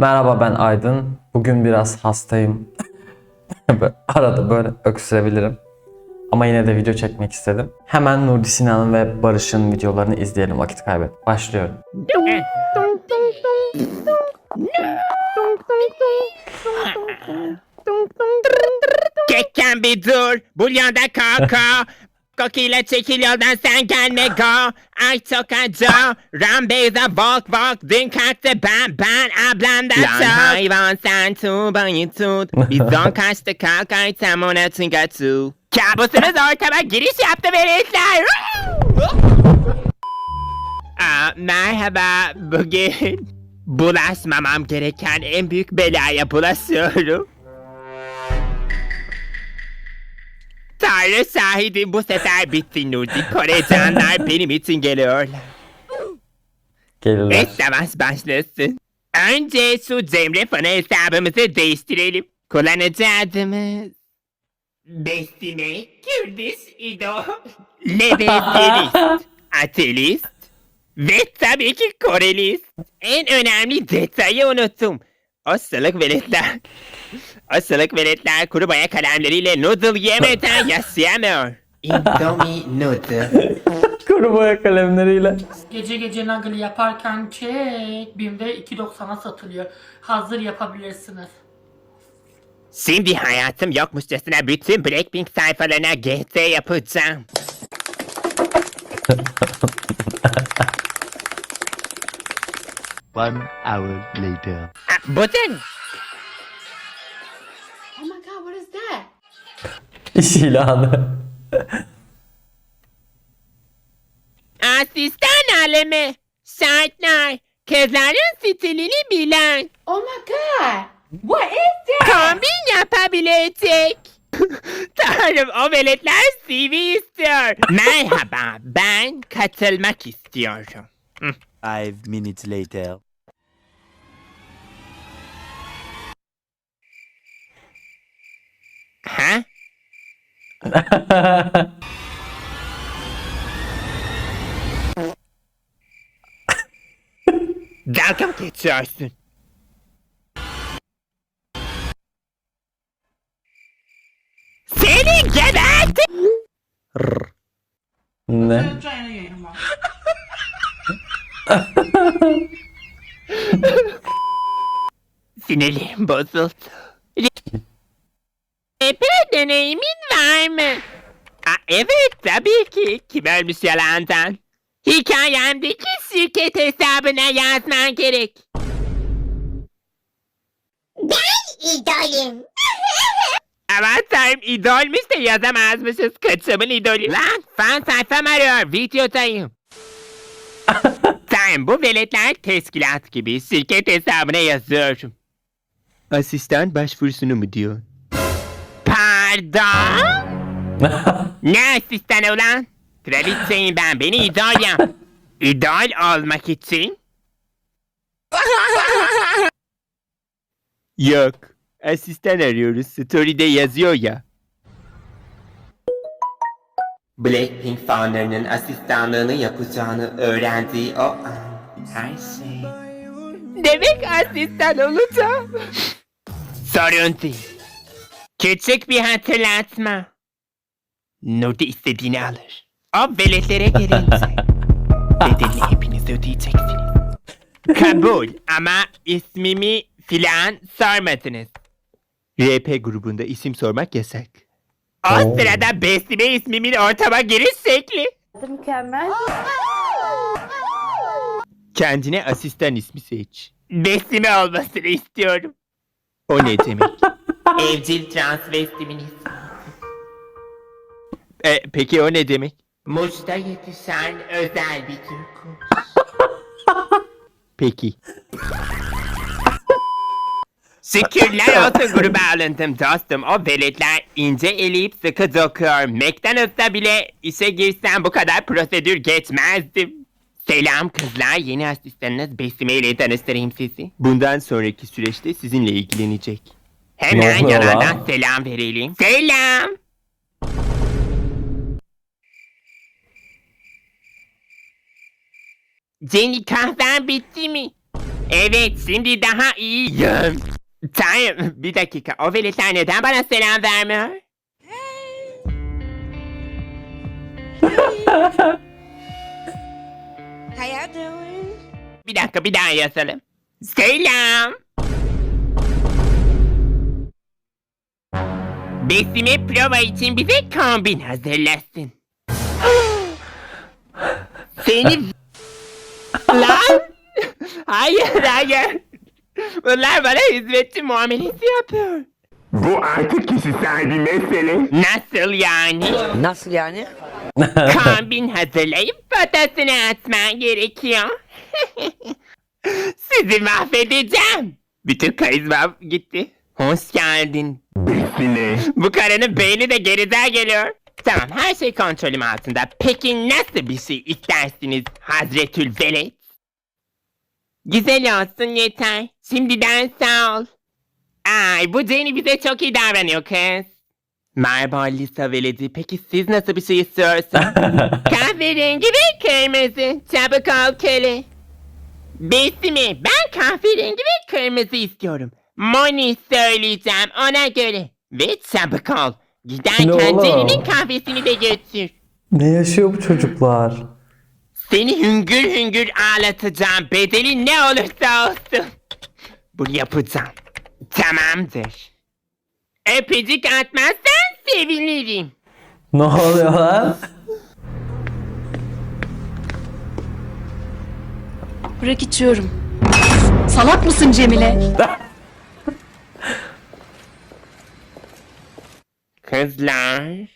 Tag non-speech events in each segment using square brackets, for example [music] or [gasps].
Merhaba ben Aydın. Bugün biraz hastayım. [laughs] Arada böyle öksürebilirim. Ama yine de video çekmek istedim. Hemen Nurdi Sinan'ın ve Barış'ın videolarını izleyelim vakit kaybet. Başlıyorum. Kekken bir dur, bulyonda kaka. Kokuyla çekil yoldan sen gelme go. Ay çok acı. Rambeyza walk walk. Dün kalktı ben ben ablam da çok. Lan hayvan sen tuğbayı tut. Bizon [laughs] kaçtı kalk ay tam ona tıngatu. Kabusunuz ortama giriş yaptı veletler. Aa, merhaba bugün [laughs] bulaşmamam gereken en büyük belaya bulaşıyorum. Tanrı şahidim bu sefer bitti Nurdi. Korecanlar benim için geliyorlar. Gelirler. Evet savaş başlasın. Önce şu Cemre Fanı hesabımızı değiştirelim. Kullanıcı adımız... Bestime, Kürdis, İdo, Lebeterist, [laughs] Ateist ve tabii ki Korelist. En önemli detayı unuttum. Salak veletler. Salak veletler kuru boya kalemleriyle noodle yemeden [laughs] yaşayamıyor. Indomie noodle. [laughs] Kuru boya kalemleriyle. Gece gece nugget yaparken çek. BİM'de 2.90'a satılıyor. Hazır yapabilirsiniz. Şimdi hayatım yokmuşçasına bütün Blackpink sayfalarına GT yapacağım. [laughs] One hour later. Aa, bu da ne? Oh my god, what is that? [laughs] İş ilanı. Asistan alemi. Şartlar. Kızların stilini bilen. Oh my god, what is that? Kombin yapabilecek. [laughs] Tanrım o veletler CV istiyor. Merhaba ben katılmak istiyorum. Five minutes later. Ha? Dalga mı geçiyorsun? Seni gebertim! ne? Sinirlerim bozuldu. Epey deneyimin var mı? Aa, evet tabii ki. Kim ölmüş yalandan? Hikayemdeki şirket hesabına yazman gerek. İdolüm. Aman tanrım idolmüş de yazamazmışız. Kaçımın idolü. Lan fan sayfam arıyor. Videodayım. [laughs] tanrım bu veletler teşkilat gibi. Şirket hesabına yazıyorum. Asistan başvurusunu mu diyor? Pardon? [laughs] ne asistanı ulan? Kraliçeyim ben. Beni idol yap. İdol olmak için? [laughs] Yok. Asistan arıyoruz. Story'de yazıyor ya. Blackpink fanlarının asistanlığını yapacağını öğrendiği o an her şey... Demek asistan olacağım. Sorun değil. Küçük bir hatırlatma. Nurdi istediğini alır. O veletlere gelince [laughs] bedelini hepiniz ödeyeceksiniz. Kabul ama ismimi filan sormadınız. RP grubunda isim sormak yasak. O Oo. sırada Besime ismimin ortama giriş şekli. Mükemmel. Kendine asistan ismi seç. Besime olmasını istiyorum. O ne demek? [laughs] Evcil transvestimin ismi. E, peki o ne demek? Muş'ta yetişen özel bir Türk kuş. [laughs] Peki. Şükürler olsun [laughs] gruba alındım dostum. O veletler ince eleyip sıkı dokuyor. McDonald's'ta bile işe girsem bu kadar prosedür geçmezdim. Selam kızlar, yeni asistanınız Besime ile tanıştırayım sizi. Bundan sonraki süreçte sizinle ilgilenecek. Hemen oluyor lan? selam verelim. Selam. Jenny kahven bitti mi? Evet şimdi daha iyiyim. Tanrım bir dakika o veletler neden bana selam vermiyor? How y'all doing? Bir dakika bir daha yazalım. Selam. Besime prova için bize kombin hazırlasın. Seni... [laughs] Lan! Hayır hayır. Bunlar bana hizmetçi muamelesi yapıyor. Bu artık kişisel bir mesele. Nasıl yani? Nasıl yani? [laughs] Kombin hazırlayıp fotosunu atman gerekiyor. [laughs] Sizi mahvedeceğim. Bütün karizmam gitti. Hoş geldin. Besine. Bu karının beyni de geriden geliyor. Tamam her şey kontrolüm altında. Peki nasıl bir şey istersiniz Hazretül Velet? Güzel olsun yeter. Şimdiden sağ ol. Ay bu Jenny bize çok iyi davranıyor kız. Merhaba Lisa Veledi. Peki siz nasıl bir şey istiyorsunuz? [laughs] kahverengi ve kırmızı. Çabuk ol köle. Besimi ben kahverengi ve kırmızı istiyorum. Moni söyleyeceğim ona göre. Ve çabuk ol. Giderken? Jenny'nin kahvesini de götür. ne yaşıyor bu çocuklar? Seni hüngür hüngür ağlatacağım. Bedeli ne olursa olsun. Bunu yapacağım. Tamamdır. Öpücük atmazsan sevinirim. Ne oluyor lan? Bırak içiyorum. Salak mısın Cemile? [laughs] Kızlar.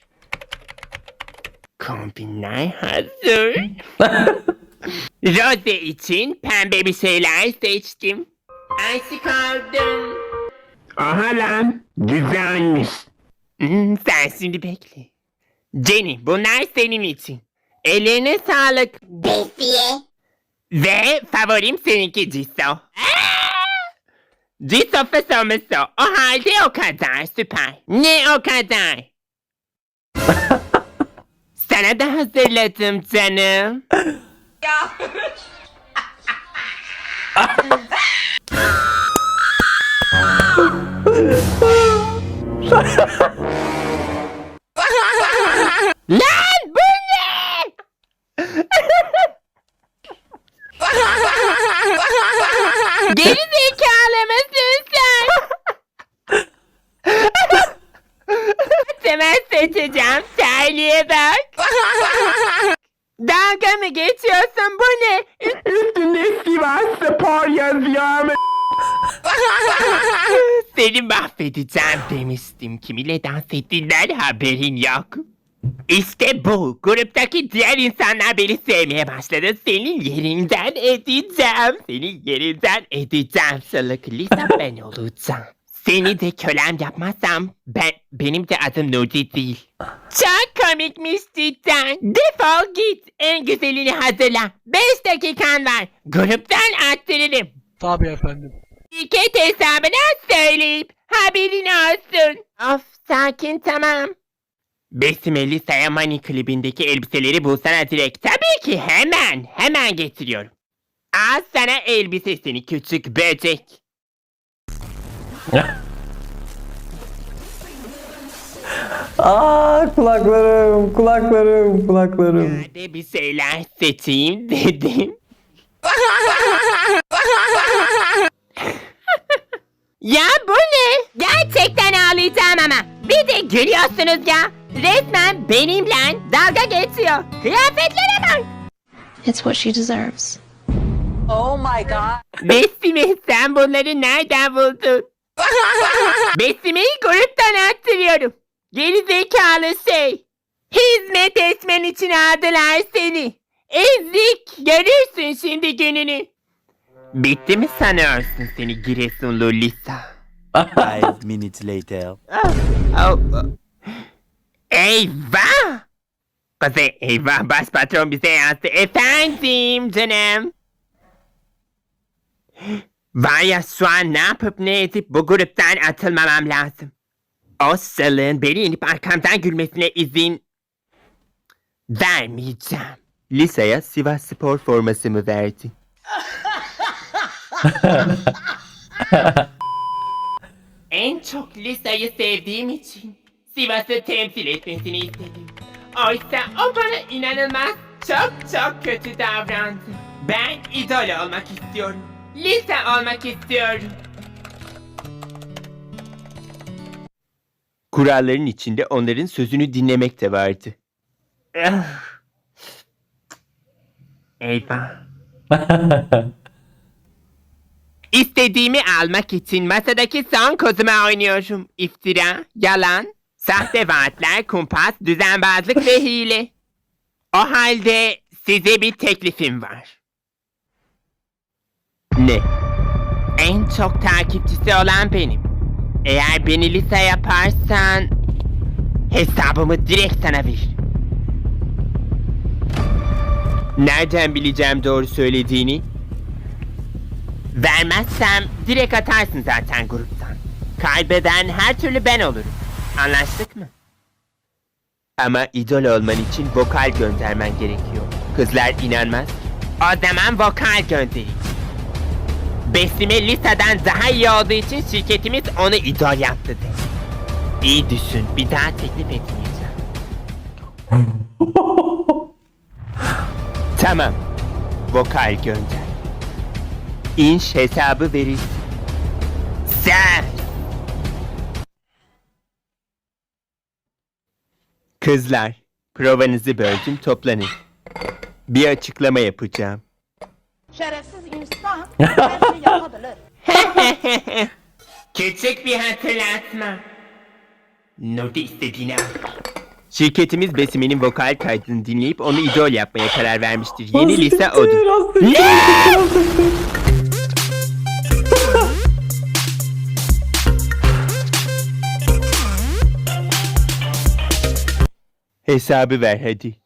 Kombinler hazır. [laughs] Rose için pembe bir şeyler seçtim. Aşık oldum. Aha lan. Güzelmiş. Hmm, sen şimdi bekle. Jenny bunlar senin için. Ellerine sağlık. Besiye. Ve favorim seninki Ciso. Fısılmısı. O halde o kadar süper. Ne o kadar? [laughs] Sana da hazırladım canım. Lan bu ne? [laughs] Geri zekalı mısın sen? Hemen seçeceğim. Terliğe bak. [laughs] Dalga mı geçiyorsun bu ne? Üstünde Sivas Spor yazıyor ama. [laughs] Seni mahvedeceğim demiştim. Kimiyle dans ettiğinden haberin yok. İşte bu. Gruptaki diğer insanlar beni sevmeye başladı. Senin yerinden edeceğim. Senin yerinden edeceğim. Salak Lisa ben olacağım. Seni de kölem yapmazsam ben benim de adım Nudi değil. Çok komikmiş cidden. Defol git. En güzelini hazırla. 5 dakikan var. Gruptan attırırım. Tabii efendim. Şirket hesabına söyleyip haberin olsun. Of sakin tamam. Besime Lisa'ya Money klibindeki elbiseleri bulsana direkt. Tabii ki hemen hemen getiriyorum. Al sana elbisesini küçük böcek. Aa [laughs] kulaklarım, kulaklarım, kulaklarım. Hadi bir şeyler seçeyim dedim. [laughs] ya bu ne? Gerçekten ağlayacağım ama. Bir de gülüyorsunuz ya. Resmen benimle dalga geçiyor. Kıyafetlere bak. It's what she deserves. Besime sen bunları nereden buldun? [laughs] Besime'yi gruptan attırıyorum. Geri zekalı şey. Hizmet etmen için aldılar seni. Ezik. Görürsün şimdi gününü. Bitti mi sanıyorsun seni Giresunlu Lisa? Five minutes later. [laughs] Eyvah! Kızı eyvah baş patron bize yazdı. Efendim canım. Var ya şu an ne yapıp ne edip bu gruptan atılmamam lazım. O salın beni inip arkamdan gülmesine izin vermeyeceğim. Lisa'ya Sivas Spor forması mı verdin? [laughs] En çok Lisa'yı sevdiğim için Sivas'ı temsil etmesini istedim. Oysa o bana inanılmaz çok çok kötü davrandı. Ben idol olmak istiyorum. Lisa olmak istiyorum. Kuralların içinde onların sözünü dinlemek de vardı. [laughs] Eyvah. [laughs] İstediğimi almak için masadaki son kozuma oynuyorum. İftira, yalan, sahte vaatler, kumpas, düzenbazlık ve hile. O halde size bir teklifim var. Ne? En çok takipçisi olan benim. Eğer beni lise yaparsan hesabımı direkt sana veririm. Nereden bileceğim doğru söylediğini? Vermezsem direkt atarsın zaten gruptan. Kaybeden her türlü ben olurum. Anlaştık mı? Ama idol olman için vokal göndermen gerekiyor. Kızlar inanmaz. O zaman vokal göndereyim. Beslime Lisa'dan daha iyi olduğu için şirketimiz onu idol yaptı de. İyi düşün, bir daha teklif etmeyeceğim. [laughs] tamam, vokal gönder. İnş hesabı verirsin. Sen! Kızlar, provanızı böldüm toplanın. Bir açıklama yapacağım. Şerefsiz insan [laughs] her şey yapabilir. Küçük bir hatırlatma. Nodi istediğine al. Şirketimiz Besime'nin vokal kaydını dinleyip onu idol yapmaya karar vermiştir. Yeni lise odur. Hesabı ver hadi.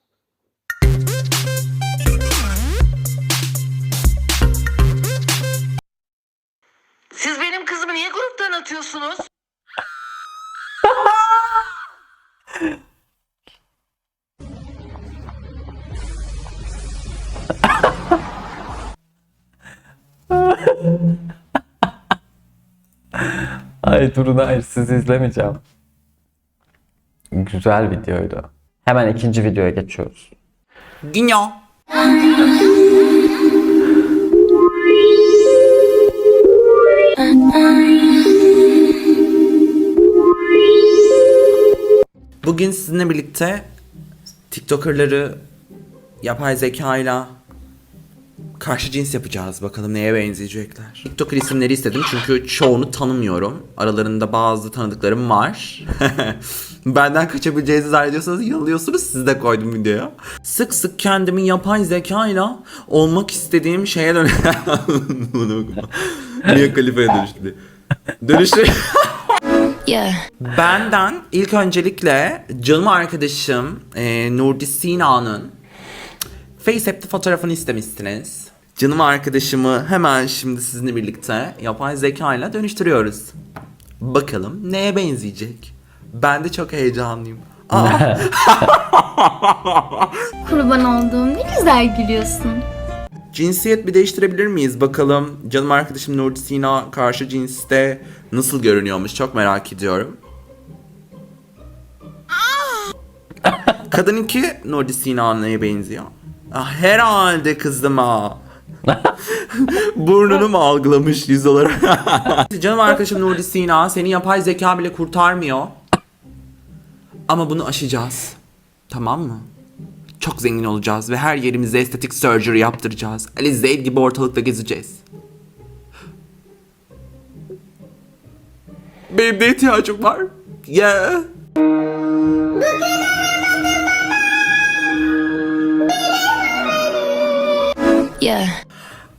Ay durun hayır sizi izlemeyeceğim. Güzel videoydu. Hemen ikinci videoya geçiyoruz. Dinyo. Bugün sizinle birlikte TikToker'ları yapay zekayla karşı cins yapacağız. Bakalım neye benzeyecekler. TikToker isimleri istedim çünkü çoğunu tanımıyorum. Aralarında bazı tanıdıklarım var. [laughs] Benden kaçabileceğinizi zannediyorsanız yanılıyorsunuz. Sizi de koydum videoya. Sık sık kendimi yapay zekayla olmak istediğim şeye dön... [laughs] Mia Khalifa'ya dönüştü. Dönüştü. [laughs] Yeah. Benden ilk öncelikle canım arkadaşım e, Nurdi Sina'nın FaceApp'te fotoğrafını istemişsiniz. Canım arkadaşımı hemen şimdi sizinle birlikte yapay zeka ile dönüştürüyoruz. Bakalım neye benzeyecek? Ben de çok heyecanlıyım. Aa, [laughs] Kurban olduğum ne güzel gülüyorsun. cinsiyet bir değiştirebilir miyiz? Bakalım canım arkadaşım Nurdi Sina karşı cinste nasıl görünüyormuş çok merak ediyorum. [laughs] Kadınınki Nurdi Sina neye benziyor? Ah, herhalde kızıma. [laughs] Burnunu mu algılamış yüz olarak? [laughs] Canım arkadaşım Nurdi Sina seni yapay zeka bile kurtarmıyor. Ama bunu aşacağız. Tamam mı? Çok zengin olacağız ve her yerimize estetik surgery yaptıracağız. Ali Zeyd gibi ortalıkta gezeceğiz. Benim de ihtiyacım var. Yeah. Yeah.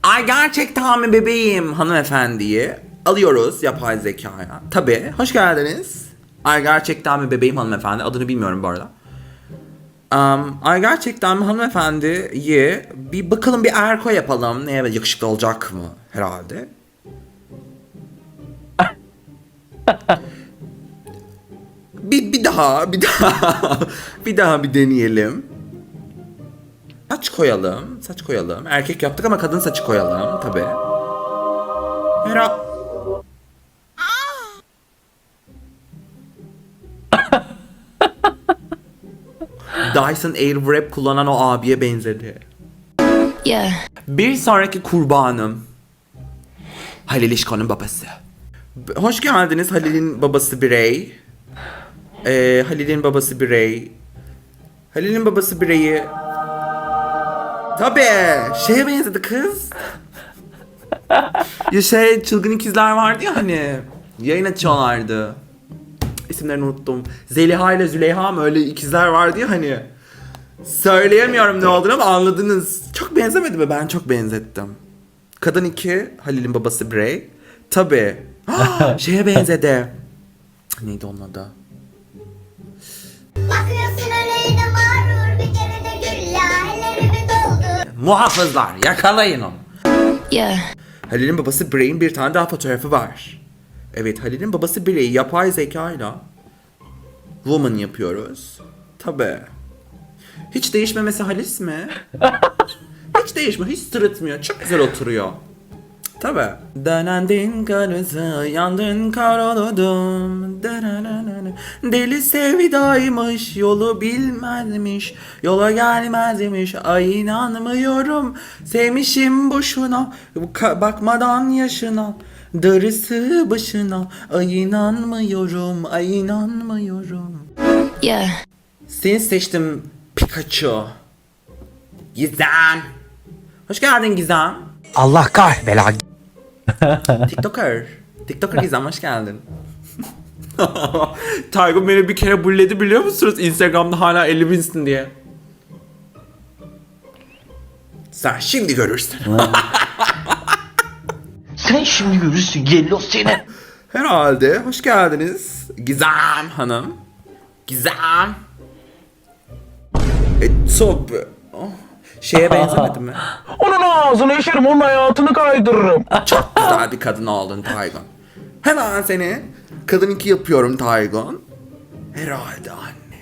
Ay gerçekten mi bebeğim hanımefendiyi alıyoruz yapay zekaya. Tabii. Hoş geldiniz. Ay gerçekten mi bebeğim hanımefendi. Adını bilmiyorum bu arada. Um, ay gerçekten mi hanımefendiyi bir bakalım bir erko yapalım. Neye yakışıklı olacak mı herhalde. [laughs] bir, bir daha bir daha [laughs] bir daha bir deneyelim. Saç koyalım. Saç koyalım. Erkek yaptık ama kadın saçı koyalım tabi. Herhalde... [laughs] Dyson Airwrap kullanan o abiye benzedi. Yeah. Bir sonraki kurbanım. Halil İşko'nun babası. B- Hoş geldiniz Halil'in babası Birey. Ee, Halil'in babası Birey. Halil'in babası Birey'i... Tabii şeye benzedi kız. ya şey çılgın ikizler vardı ya hani. Yayın açıyorlardı. İsimlerini unuttum. Zeliha ile Züleyha mı öyle ikizler vardı ya hani. Söyleyemiyorum ne olduğunu ama anladınız. Çok benzemedi mi? Ben çok benzettim. Kadın 2, Halil'in babası Bray. Tabii. [gasps] Şeye benzedi. Neydi onun adı? Muhafızlar yakalayın onu. Yeah. Halil'in babası Bray'in bir tane daha fotoğrafı var. Evet Halil'in babası Bray'i yapay zekayla Woman yapıyoruz. Tabii. Hiç değişmemesi Halis mi? [laughs] hiç değişmiyor, hiç sırıtmıyor. Çok güzel oturuyor. Tabii. Denendin karısı, yandın kar oludum. Derenenene. Deli sevdaymış, yolu bilmezmiş, yola gelmezmiş. Ay inanmıyorum, sevmişim boşuna, bakmadan yaşına. Darısı başına, ay inanmıyorum, ay inanmıyorum. Yeah. Seni seçtim Pikachu. Gizem. Hoş geldin Gizem. Allah kahbela. [laughs] TikToker. TikToker Gizem hoş geldin. [laughs] Taygun beni bir kere bulledi biliyor musunuz? Instagram'da hala 50 binsin diye. Sen şimdi görürsün. [laughs] Sen şimdi görürsün Yellow seni. Herhalde. Hoş geldiniz. Gizem Hanım. Gizem. E, tabii. Şeye benzemedi mi? [laughs] Onun ağzını eşerim onun hayatını kaydırırım. [laughs] Çok güzel bir kadın oldun Taygun. Hemen seni kadın iki yapıyorum Taygun. Herhalde anne.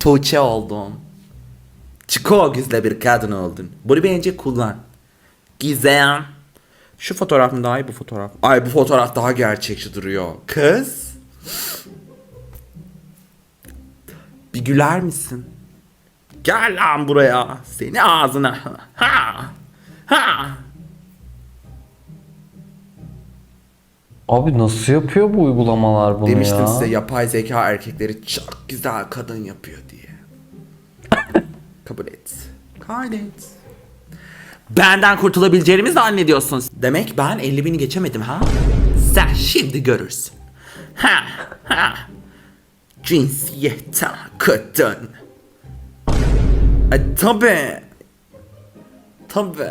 Tuğçe oldun. Çiko güzel bir kadın oldun. Bunu bence kullan. Gizem. Şu fotoğraf mı daha iyi bu fotoğraf? Ay bu fotoğraf daha gerçekçi duruyor. Kız. Bir güler misin? Gel lan buraya. Seni ağzına. Ha. Ha. Abi nasıl yapıyor bu uygulamalar bunu Demiştim ya? size yapay zeka erkekleri çok güzel kadın yapıyor diye. [laughs] Kabul et. Kaydet. Benden kurtulabileceğimi mi zannediyorsun? Demek ben 50 bini geçemedim ha? Sen şimdi görürsün. Ha ha. Cinsiyetten kadın. E, tabi. Tabi.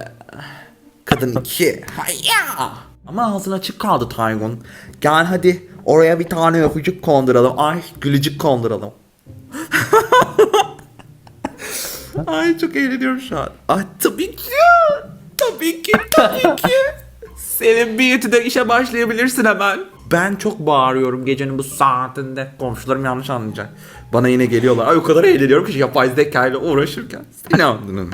Kadın iki. Hayya. Ama ağzın açık kaldı Taygun. Gel hadi oraya bir tane öpücük konduralım. Ay gülücük konduralım. [laughs] Ay çok eğleniyorum şu an. Ay tabii ki. Tabii ki, tabii ki. Senin beauty'de işe başlayabilirsin hemen. Ben çok bağırıyorum gecenin bu saatinde. Komşularım yanlış anlayacak. Bana yine geliyorlar. Ay o kadar eğleniyorum ki yapay zeka ile uğraşırken. Seni anladın [laughs]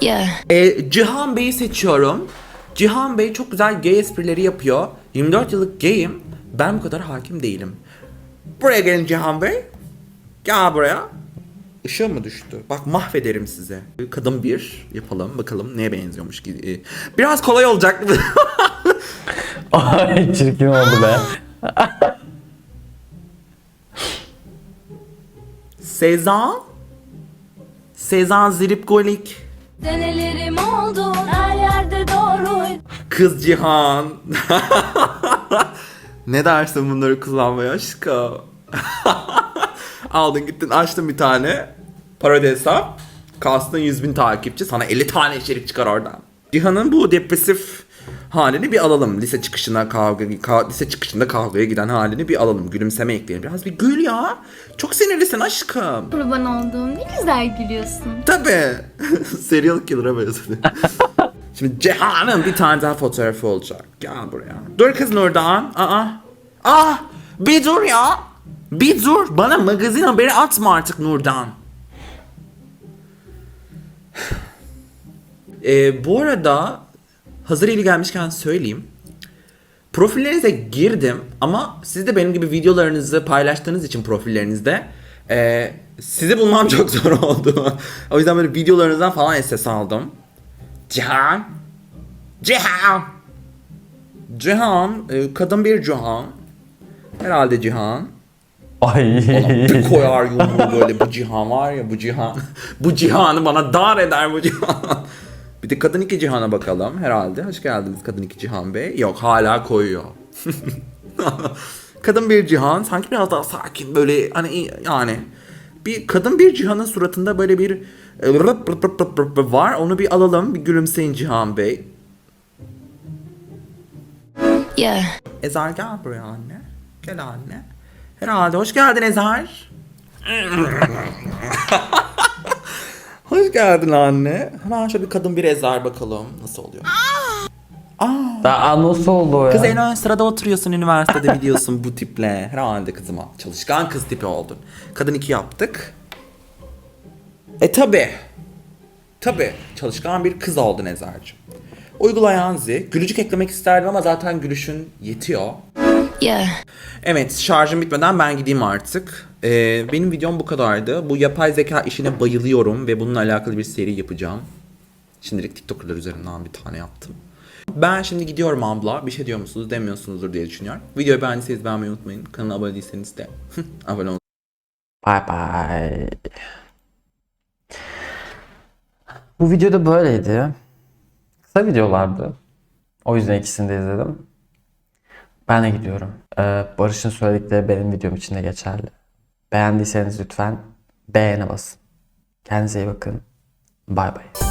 Yeah. e, Cihan Bey'i seçiyorum. Cihan Bey çok güzel gay esprileri yapıyor. 24 yıllık gayim. Ben bu kadar hakim değilim. Buraya gelin Cihan Bey. Gel buraya. Işığım mı düştü? Bak mahvederim size. Kadın bir yapalım bakalım neye benziyormuş gibi. Biraz kolay olacak. [laughs] Ay çirkin oldu be. Sezan. Sezan Ziripgolik. Denelerim oldu her yerde doğru. Kız Cihan. [laughs] ne dersin bunları kullanmaya aşkım? [laughs] Aldın gittin açtın bir tane parodi hesap. Kastın 100 bin takipçi sana 50 tane içerik çıkar oradan. Cihan'ın bu depresif halini bir alalım. Lise çıkışına kavga, ka- lise çıkışında kavgaya giden halini bir alalım. Gülümseme ekleyelim. Biraz bir gül ya. Çok sinirlisin aşkım. Kurban olduğum ne güzel gülüyorsun. Tabii. [laughs] Serial killer'a benzedi. [laughs] Şimdi Cihan'ın bir tane daha fotoğrafı olacak. Gel buraya. Dur kız Nurdan. Aa. Ah! Bir dur ya. Bir dur. Bana magazin haberi atma artık Nurdan. [sighs] Ee, bu arada hazır ili gelmişken söyleyeyim. Profillerinize girdim ama siz de benim gibi videolarınızı paylaştığınız için profillerinizde eee, sizi bulmam [laughs] çok zor oldu. o yüzden böyle videolarınızdan falan ses aldım. Cihan. Cihan. Cihan. e, kadın bir Cihan. Herhalde Cihan. Ay. Bir koyar yumruğu böyle bu Cihan var ya bu Cihan. bu Cihan'ı bana dar eder bu Cihan. Bir de kadın iki Cihan'a bakalım herhalde. Hoş geldiniz kadın iki Cihan Bey. Yok hala koyuyor. [laughs] kadın bir Cihan sanki biraz daha sakin böyle hani yani bir kadın bir Cihan'ın suratında böyle bir e, rıp rıp rıp rıp rıp var. Onu bir alalım. Bir gülümseyin Cihan Bey. Yeah. Ezer gel buraya anne. Gel anne. Herhalde hoş geldin Ezer. [laughs] hoş geldin anne. Hemen şöyle bir kadın bir Ezer bakalım nasıl oluyor. Daha nasıl oldu o ya? Kız en ön sırada oturuyorsun üniversitede biliyorsun bu tiple. Herhalde kızıma. Çalışkan kız tipi oldun. Kadın iki yaptık. E tabi. Tabi. Çalışkan bir kız oldun Ezer'cim. Uygulayan Z. Gülücük eklemek isterdim ama zaten gülüşün yetiyor. Yeah. Evet şarjım bitmeden ben gideyim artık. Ee, benim videom bu kadardı. Bu yapay zeka işine bayılıyorum ve bununla alakalı bir seri yapacağım. Şimdilik TikToker'lar üzerinden bir tane yaptım. Ben şimdi gidiyorum abla. Bir şey diyor musunuz demiyorsunuzdur diye düşünüyorum. Videoyu beğendiyseniz beğenmeyi unutmayın. Kanala abone değilseniz de [laughs] abone olun. Bye bye. Bu videoda böyleydi. Kısa videolardı. O yüzden ikisini de izledim. Ben de gidiyorum. Ee, Barış'ın söyledikleri benim videom için de geçerli. Beğendiyseniz lütfen beğene basın. Kendinize iyi bakın. Bay bay.